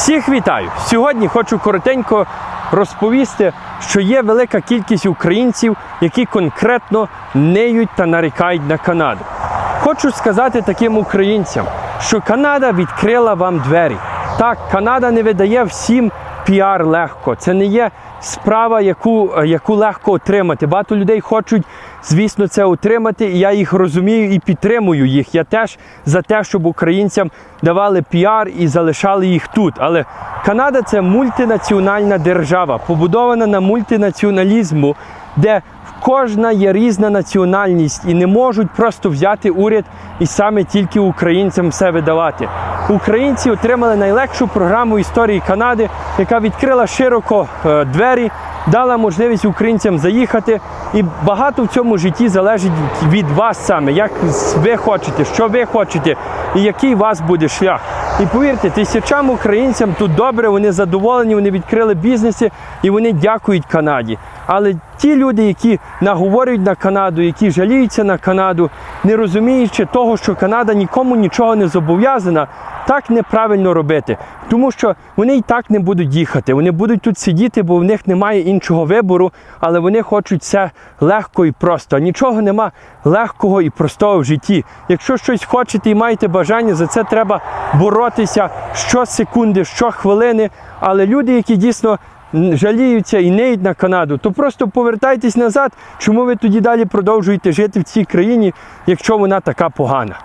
Всіх вітаю! Сьогодні хочу коротенько розповісти, що є велика кількість українців, які конкретно неють та нарікають на Канаду. Хочу сказати таким українцям, що Канада відкрила вам двері. Так, Канада не видає всім піар легко. Це не є справа, яку, яку легко отримати. Багато людей хочуть, звісно, це отримати, і я їх розумію і підтримую їх. Я теж за те, щоб українцям давали піар і залишали їх тут. Але Канада це мультинаціональна держава, побудована на мультинаціоналізму, де кожна є різна національність і не можуть просто взяти уряд і саме тільки українцям все видавати. Українці отримали найлегшу програму історії Канади, яка відкрила широко е, двері, дала можливість українцям заїхати. І багато в цьому житті залежить від вас саме, як ви хочете, що ви хочете, і який у вас буде шлях. І повірте, тисячам українцям тут добре, вони задоволені, вони відкрили бізнеси і вони дякують Канаді. Але ті люди, які наговорюють на Канаду, які жаліються на Канаду, не розуміючи того, що Канада нікому нічого не зобов'язана, так неправильно робити. Тому що вони і так не будуть їхати. Вони будуть тут сидіти, бо в них немає іншого вибору, але вони хочуть все легко і просто. Нічого нема легкого і простого в житті. Якщо щось хочете і маєте бажання, за це треба боротися щосекунди, щохвилини. Але люди, які дійсно жаліються і неють на Канаду, то просто повертайтесь назад. Чому ви тоді далі продовжуєте жити в цій країні, якщо вона така погана?